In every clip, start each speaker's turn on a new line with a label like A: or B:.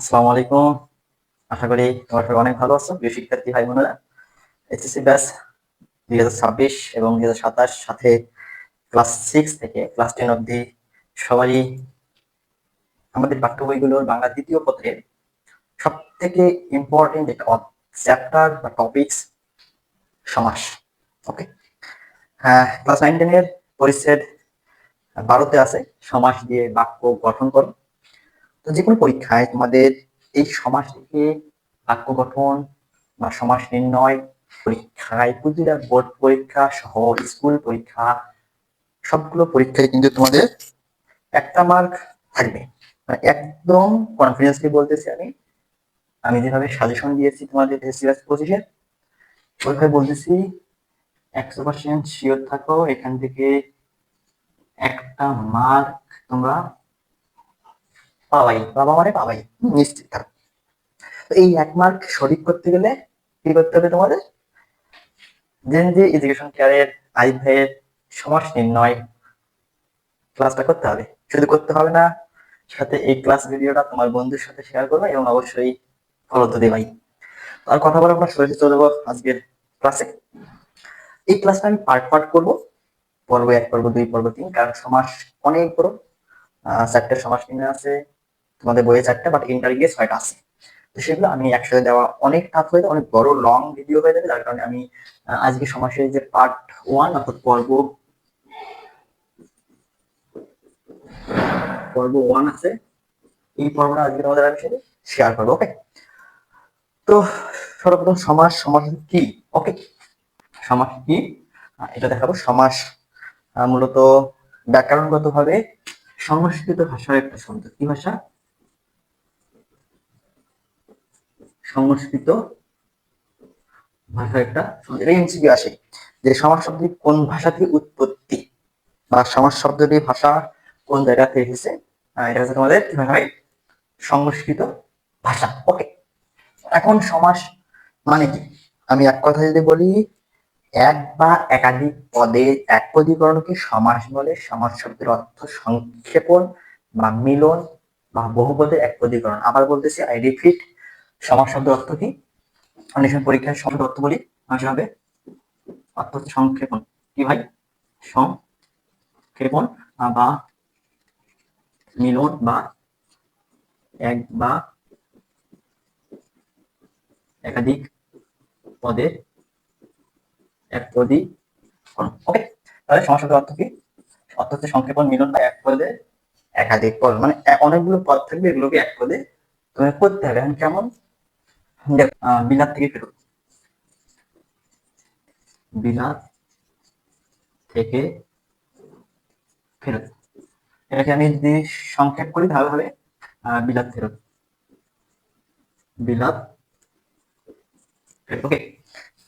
A: আসসালামু আলাইকুম। আশা করি তোমার সবাই অনেক ভালো আছো। প্রিয় শিক্ষার্থী, ভাই বোনেরা, এইচএসসি ব্যাস দুই হাজার ছাব্বিশ এবং দুই হাজার সাতাশ সাথে ক্লাস সিক্স থেকে ক্লাস টেন অবধি সবারই আমাদের পাঠ্য বইগুলোর বাংলা দ্বিতীয় পত্রের সব থেকে ইম্পর্টেন্ট একটা চ্যাপ্টার বা টপিকস সমাস। ওকে হ্যাঁ ক্লাস নাইন টেনের পরিচ্ছেদ বারোতে আছে। সমাস দিয়ে বাক্য গঠন করো। তো যে কোনো পরীক্ষায় তোমাদের এই সমাস থেকে বাক্য গঠন বা সমাস নির্ণয়, পরীক্ষায় প্রতিটা বোর্ড পরীক্ষা সহ স্কুল পরীক্ষা, সবগুলো পরীক্ষায় কিন্তু তোমাদের একটা মার্ক থাকবে। মানে একদম কনফিডেন্সলি বলতেছি আমি। আমি যেভাবে সাজেশন দিয়েছি তোমাদের সিরিয়াস পজিশন ওইভাবে বলতেছি, একশো পার্সেন্ট শিওর থাকো, এখান থেকে একটা মার্ক তোমরা পাওয়াই, বাবা মানে পাওয়াই নিশ্চিত এই এক মার্ক সঠিক করতে গেলে কি করতে হবে তোমাদের? জেন যে এডুকেশন কেয়ারের আই ভাইয়ের সমাস নির্ণয় ক্লাসটা করতে হবে। শুধু করতে হবে না, সাথে এই ক্লাস ভিডিওটা তোমার বন্ধুর সাথে শেয়ার করবে এবং অবশ্যই ফলো তো দেবাই। আর কথা বলে আমরা সরাসরি চলে আজকের ক্লাসে এই ক্লাসটা আমি পার্ট পার্ট করব, পর্ব এক, পর্ব দুই, পর্ব তিন, কারণ সমাস অনেক বড়। চারটে সমাস নির্ণয় আছে তোমাদের বইয়ে চারটা বাট ইন্টার গিয়ে ছয়টা আছে। তো সেগুলো আমি একসাথে দেওয়া অনেক টাফ হয়ে অনেক বড় লং ভিডিও হয়ে যাবে, যার কারণে আমি আজকে সমাসের যে পার্ট ওয়ান অর্থাৎ পর্ব পর্ব ওয়ান আছে। এই পর্বটা আজকে তোমাদের আমি সাথে শেয়ার করব ওকে তো সর্বপ্রথম সমাস সমাস কি? ওকে সমাস কি? এটা দেখাবো। সমাস মূলত ব্যাকরণগত ভাবে সংস্কৃত ভাষার একটা শব্দ। কি ভাষা? সংস্কৃত ভাষা একটা এমসিকিউ আসে, যে সমাজ শব্দটি কোন ভাষা থেকে উৎপত্তি বা সমাজ শব্দটি ভাষা কোন জায়গা থেকে এসেছে এটা হচ্ছে তোমাদের কি ভাষা সংস্কৃত ভাষা। ওকে এখন সমাস মানে কি? আমি এক কথা যদি বলি, এক বা একাধিক পদে এক পদীকরণকে সমাস বলে সমাস শব্দের অর্থ সংক্ষেপণ বা মিলন বা বহুপদে এক পদীকরণ। আবার বলতেছি আই রিপিট সমাস শব্দ অর্থ কি? অনেক সময় পরীক্ষায় শব্দ অর্থ বলি হবে অর্থ হচ্ছে সংক্ষেপণ কি ভাই? সংক্ষেপণ বা, মিলন, বা, এক, বা, একাধিক পদের এক পদই ওকে তাহলে সমস্যাটার অর্থ কি? অর্থ হচ্ছে সংক্ষেপণ, মিলন বা এক পদে একাধিক পদ। মানে অনেকগুলো পদ থাকবে, এগুলোকে এক পদে তোমাকে করতে হবে। এখন কেমন? বিলাত থেকে ফেরত বিলাত থেকে ফেরত। এটাকে আমি যদি সংক্ষেপ করি তাহলে হবে বিলাত ফেরত। বিলাত ওকে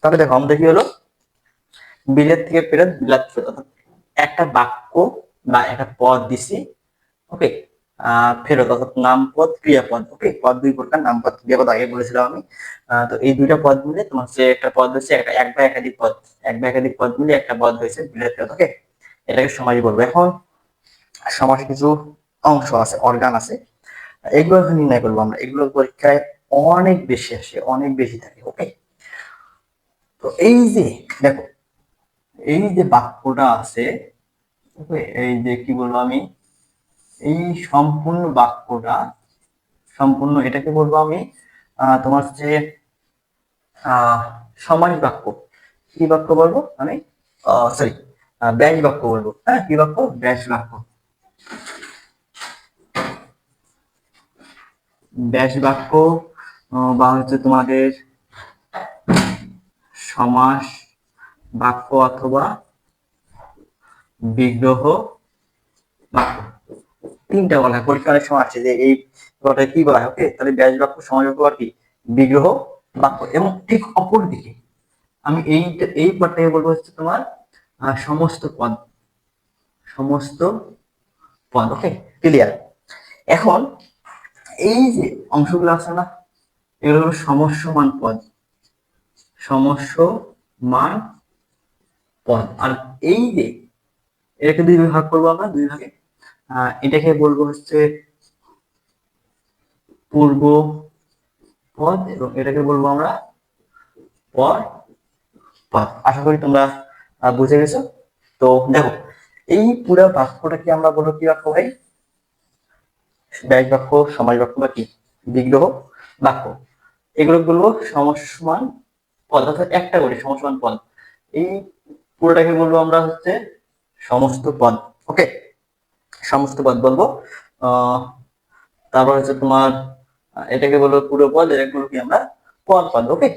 A: তাহলে দেখো, আমাদের কি হলো? বিলাত থেকে ফেরত, বিলাত ফেরত। একটা বাক্য বা একটা পদ দিছি ওকে ফেরত অর্থাৎ নামপদ, ক্রিয়াপদ ওকে পদ দুই প্রকার, নামপদ, ক্রিয়াপদ, আগে বলেছিলাম আমি। তো এই দুইটা পদ মিলে তোমার হচ্ছে একটা পদ হচ্ছে একটা এক বা একাধিক পদ। এক বা একাধিক পদ মিলে একটা পদ হয়েছে বিলেত ফেরত ওকে এটাকে সমাজ বলব। এখন সমাজে কিছু অংশ আছে অর্গান আছে। এগুলো এখন নির্ণয় করব আমরা। এগুলো পরীক্ষায় অনেক বেশি আসে, অনেক বেশি থাকে ওকে তো এই যে, দেখো, এই যে বাক্যটা আছে ওকে এই যে কি বলব আমি? এই সম্পূর্ণ বাক্যটা, সম্পূর্ণ এটাকে বলব আমি তোমার যে সমাজ বাক্য। কি বাক্য বলব? আমি সরি ব্যাস বাক্য বলব। হ্যাঁ কি বাক্য? ব্যাস বাক্য। ব্যাস বাক্য বা হচ্ছে তোমাদের সমাস বাক্য অথবা বিগ্রহ তিনটা বলা হয় পরীক্ষা অনেক সময় আসছে যে এই কথাটা কি বলা হয়? ওকে তাহলে ব্যাস বাক্য, সমাজ আর কি? বিগ্রহ বাক্য। এবং ঠিক অপর দিকে আমি এই এই পদটাকে বলব হচ্ছে তোমার সমস্ত পদ। সমস্ত পদ ওকে ক্লিয়ার এখন এই যে অংশগুলো আছে না, এগুলো হলো সমস্যমান পদ। সমস্য মান পদ। আর এই যে এটাকে দুই ভাগ করব আমরা, দুই ভাগে এটাকে বলব হচ্ছে পূর্ব পদ এবং এটাকে বলব আমরা পর পদ। আশা করি তোমরা বুঝে গেছো? তো দেখো, এই পুরো বাক্যটাকে আমরা বলব কি বাক্য ভাই? ব্যাস বাক্য সমাজ বাক্য বা কি? বিগ্রহ বাক্য। এগুলো বলব সমসমান পদ, অর্থাৎ একটা করে সমসমান পদ। এই পুরোটাকে বলব আমরা হচ্ছে সমস্ত পদ। ওকে সমস্ত পদ বলব। তারপর হচ্ছে তোমার এটাকে বলব পুরো পদ এটাকে বলব কি আমরা পর পদ ওকে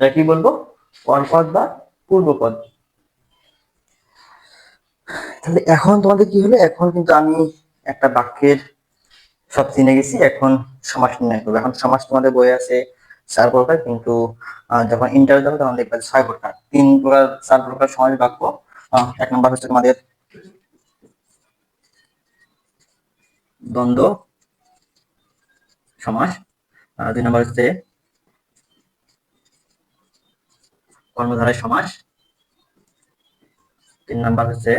A: এটা কি বলব? পর পদ বা পূর্ব পদ। তাহলে এখন তোমাদের কি হলো? এখন কিন্তু আমি একটা বাক্যের সব চিনে গেছি, এখন সমাস নির্ণয় করব। এখন সমাস তোমাদের বই আছে চার প্রকার, কিন্তু যখন ইন্টারভিউ যাবে তখন দেখবে ছয় প্রকার। তিন প্রকার, চার প্রকার সমাস বাক্য এক নম্বর হচ্ছে তোমাদের দ্বন্দ্ব, সমাস দুই নম্বর হচ্ছে কর্মধারায় সমাস, তিন নম্বর হচ্ছে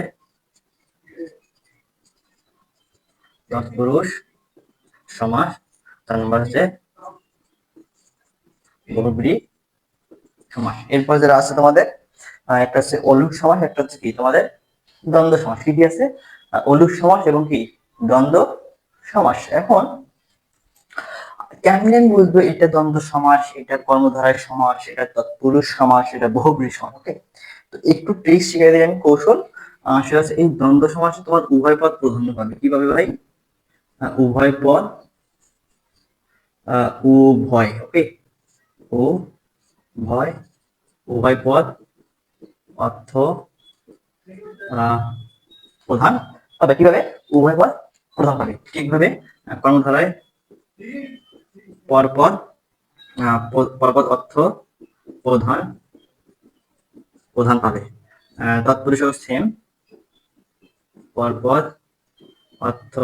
A: তৎপুরুষ সমাস, চার নম্বর হচ্ছে বহুব্রী, সমাস। এরপর যারা আছে তোমাদের একটা হচ্ছে অলুক সমাস, একটা হচ্ছে কি? তোমাদের দ্বন্দ্ব সমাস। কি কি আছে? অলুক সমাস এবং কি? দ্বন্দ্ব সমাস। এখন কেমন বুঝব, এটা দ্বন্দ্ব সমাস, এটা কর্মধারায় সমাস, এটা তৎপুরুষ সমাস, এটা বহুব্রী সমাস তো একটু ট্রিক শিখাই কৌশল। সেটা এই দ্বন্দ্ব সমাসে তোমার উভয় পদ প্রাধান্য পাবে। কীভাবে ভাই? উভয় পদ উভয় ওকে ও ভয় উভয় পদ, অর্থ প্রধান পাবে। কীভাবে? উভয় পদ প্রধান পাবে ঠিকভাবে কর্মধারায় পরপদ আহ, প- পরপদ অর্থ প্রধান প্রধান পাবে। তৎপুরুষ সেম। পরপদ অর্থ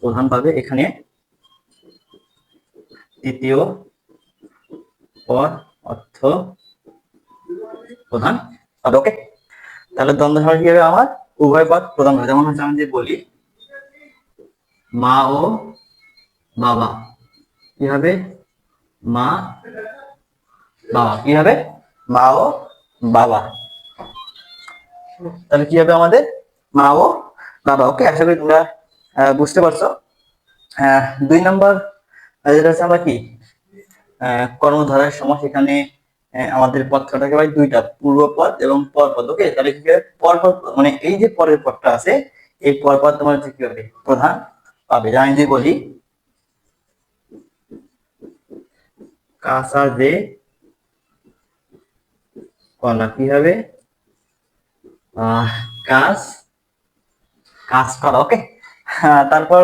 A: প্রধান পাবে এখানে। তৃতীয় পদ অর্থ প্রধান ওকে? তাহলে দ্বন্দ্ব সমাস কি আমার? উভয় পদ প্রধান যেমন হচ্ছে আমি যে বলি মা ও বাবা। কি হবে? মা বাবা। কি হবে? মা ও বাবা। তাহলে কি হবে আমাদের? মা ও বাবা। ওকে আশা করি তোমরা বুঝতে পারছ। দুই নম্বর যেটা হচ্ছে আমরা কি? কর্মধারার সমাস এখানে আহ, আমাদের পদ কটাকে ভাই দুইটা পূর্ব পদ এবং পরপদ ওকে তাহলে কি পরপদ মানে এই যে পরের পদটা আছে এই পরপদ তোমার হচ্ছে কি হবে? প্রধান পাবে। আমি যদি বলি। কাঁচা যে কলা কি হবে? কাজ কাজ করা ওকে তারপর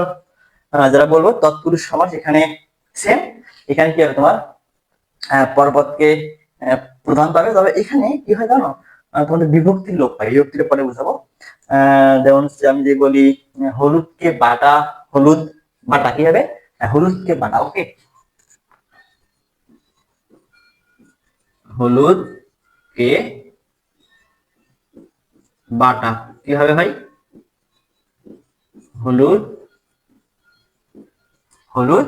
A: যারা বলব, তৎপুরুষ সমাস এখানে সেম এখানে কি হবে তোমার? পর্বতকে প্রধান পাবে। তবে এখানে কি হয় জানো? তোমাদের বিভক্তির লোক হয় বিভক্তির পরে বুঝাবো। যেমন আমি যে বলি, হলুদকে বাটা হলুদ বাটা কি হবে? আহ, হলুদকে বাটা ওকে হলুদ কে বাটা কি হবে ভাই? হলুদ হলুদ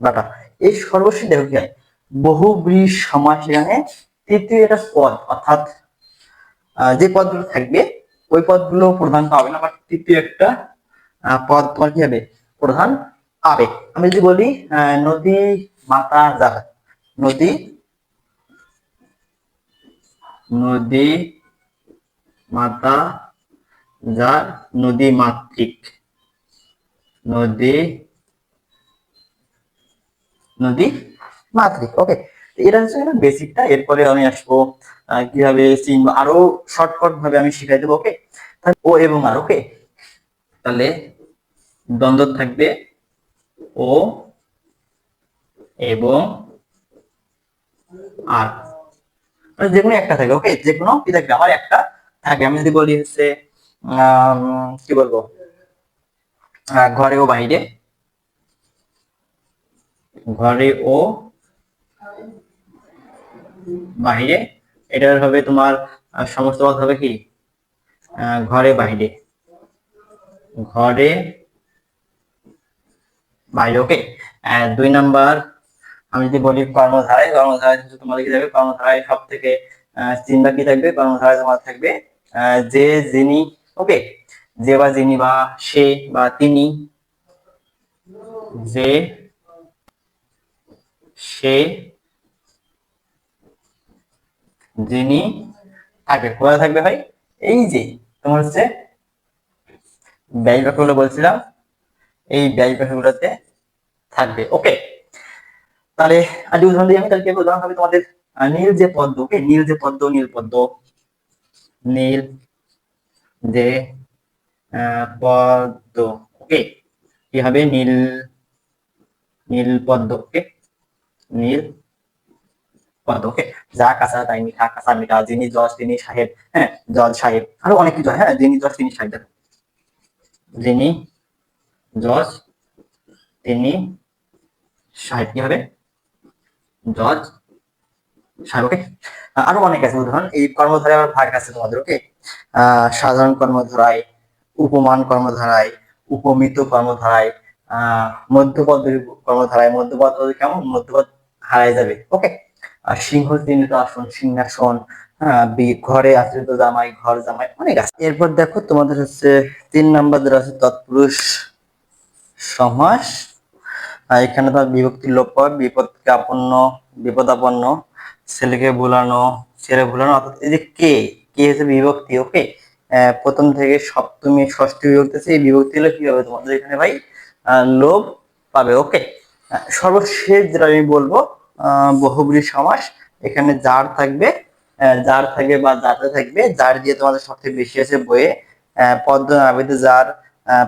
A: বাটা। এই সর্বশেষ দেখো কি হয়? বহুব্রী সমাস এখানে তৃতীয় একটা পদ অর্থাৎ যে পদগুলো থাকবে ওই পদগুলো প্রধান পাবে না বাট তৃতীয় একটা পদ তোমার কি হবে? প্রধান পাবে আমি যদি বলি নদী মাতা জাহাজ নদী নদী মাতা যার নদী মাতৃক, নদী নদী মাতৃক। ওকে এটা হচ্ছে বেসিকটা এরপরে আমি আসব কীভাবে আরও শর্টকাট ভাবে আমি শিখাই দেবো ওকে ও এবং আর ওকে তাহলে দ্বন্দ্ব থাকবে ও এবং আর। মানে যে কোনো একটা থাকে ওকে যে কোনো কি থাকবে আমার একটা থাকে। আমি যদি বলি হচ্ছে কি বলব? ঘরে ও বাইরে। ঘরে ও বাইরে। এটার হবে তোমার সমস্ত পদ হবে কি? ঘরে বাইরে। ঘরে বাইরে ওকে দুই নাম্বার আমি যদি বলি কর্মধারায় কর্মধারায় তোমাদের কি থাকবে কর্মধারায় সব থেকে চিন্তা কি থাকবে কর্মধারায় তোমার থাকবে যে যিনি ওকে যে বা যিনি বা সে বা তিনি যে সে যিনি থাকবে কোথায় থাকবে ভাই এই যে তোমার হচ্ছে ব্যয় বাক্যগুলো বলছিলাম এই ব্যয় বাক্যগুলোতে থাকবে। ওকে তাহলে আজ উদাহরণ দিয়ে আমি তাহলে উদাহরণ হবে তোমাদের নীল যে পদ্ম ওকে নীল যে পদ্ম নীল পদ্ম। নীল যে পদ্ম ওকে কি হবে? নীল নীল পদ্ম ওকে নীল পদ্ম ওকে যা কাঁচা তাই মিঠা কাঁচা মিঠা যিনি জজ তিনি সাহেব হ্যাঁ? জজ সাহেব আরও অনেক কিছু হয়, যিনি জজ তিনি সাহেব। যিনি জজ, তিনি সাহেব কি হবে? জজ, সাহেব ওকে আরও অনেক আছে, উদাহরণ। এই কর্মধারায় আবার ভাগ আছে তোমাদের ওকে সাধারণ কর্মধারায়, উপমান কর্মধারায়, উপমিত কর্মধারায় মধ্যপদ কর্মধারায়, মধ্যপদ কেমন? মধ্যপদ হারায় যাবে ওকে আর সিংহ চিহ্নিত আসন, সিংহাসন ঘরে আশ্রিত জামাই, ঘর জামাই, অনেক আছে। এরপর দেখো তোমাদের হচ্ছে তিন নাম্বার আছে তৎপুরুষ সমাস। আর এখানে তোমার বিভক্তি লোপ বিপদকে আপন্ন বিপদাপন্ন ছেলেকে ভুলানো ছেলে ভুলানো অর্থাৎ এই যে কে কে হচ্ছে বিভক্তি ওকে প্রথম থেকে সপ্তমী ষষ্ঠী বিভক্তি আছে এই বিভক্তি হলে কি হবে তোমাদের এখানে ভাই? লোভ পাবে ওকে সর্বশেষ যেটা আমি বলব বহুব্রী সমাস এখানে যার থাকবে যার থাকবে বা যাতে থাকবে যার দিয়ে তোমাদের সবথেকে বেশি আছে বইয়ে আহ, পদ্মনাভিতে যার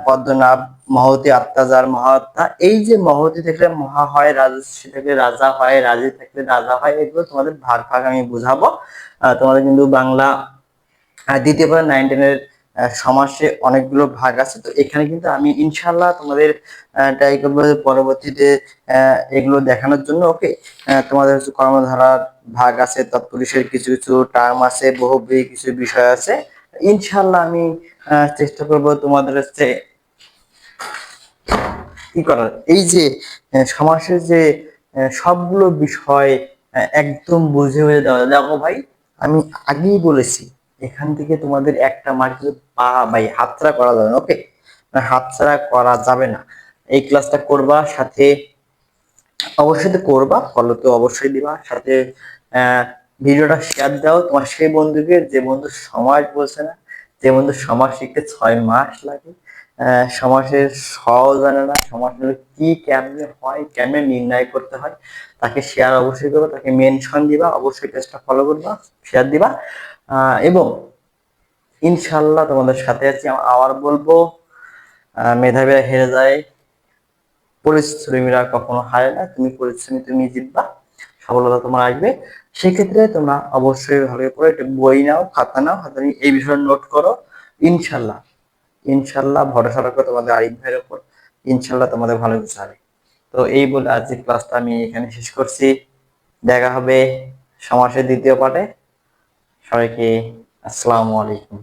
A: পদ্মনাভ, মহতি আত্মাজার মহাত্মা, এই যে মহতি থাকলে মহা হয় রাজস্বী থাকলে রাজা হয়, রাজী থাকলে রাজা হয়, এগুলো তোমাদের ভাগ ভাগ আমি বুঝাবো। তোমাদের কিন্তু বাংলা দ্বিতীয় পরে নাইন টেনের সমাসে অনেকগুলো ভাগ আছে। তো এখানে কিন্তু আমি ইনশাল্লাহ তোমাদের ট্রাই করব পরবর্তীতে এগুলো দেখানোর জন্য ওকে তোমাদের হচ্ছে কর্মধারার ভাগ আছে, তৎপুরুষের কিছু কিছু টার্ম আছে বহুব্রী কিছু বিষয় আছে। ইনশাল্লাহ আমি চেষ্টা করব তোমাদের হচ্ছে কি করার। এই যে সমাসের যে সবগুলো বিষয় একদম বুঝে হয়ে দেওয়া দেখো ভাই, আমি আগেই বলেছি, এখান থেকে তোমাদের একটা মার্ক পা ভাই, হাতছাড়া করা যাবে না ওকে হাতছাড়া করা যাবে না। এই ক্লাসটা করবা, সাথে অবশ্যই করবা ফলো তো অবশ্যই দিবা, সাথে ভিডিওটা শেয়ার দাও। তোমার সেই বন্ধুকে, যে বন্ধু সমাজ বলছে না, যে বন্ধু সমাজ শিখতে ছয় মাস লাগে সমাজের সহজ জানে না সমাজ কি কেমনে হয়, কেমনে নির্ণয় করতে হয়, তাকে শেয়ার অবশ্যই করবা, তাকে মেনশন দিবা, অবশ্যই পেজটা ফলো করবা শেয়ার দিবা। এবং ইনশাল্লাহ তোমাদের সাথে আছি আবার বলব মেধাবীরা হেরে যায়, পরিশ্রমীরা কখনো হারে না, তুমি পরিশ্রমী তুমি জিতবা। সফলতা তোমার আসবে। সেক্ষেত্রে তোমরা অবশ্যই ভালো করে একটা বই নাও, খাতা নাও, খাতা এই বিষয়ে নোট করো। ইনশাল্লাহ ইনশাল্লাহ ভরসা রাখো তোমাদের আরিফ ভাইয়ের ওপর ইনশাল্লাহ তোমাদের ভালো কিছু তো এই বলে আজকের ক্লাসটা আমি এখানে শেষ করছি। দেখা হবে সমাসের দ্বিতীয় পাঠে। সবাইকে আসসালামু আলাইকুম।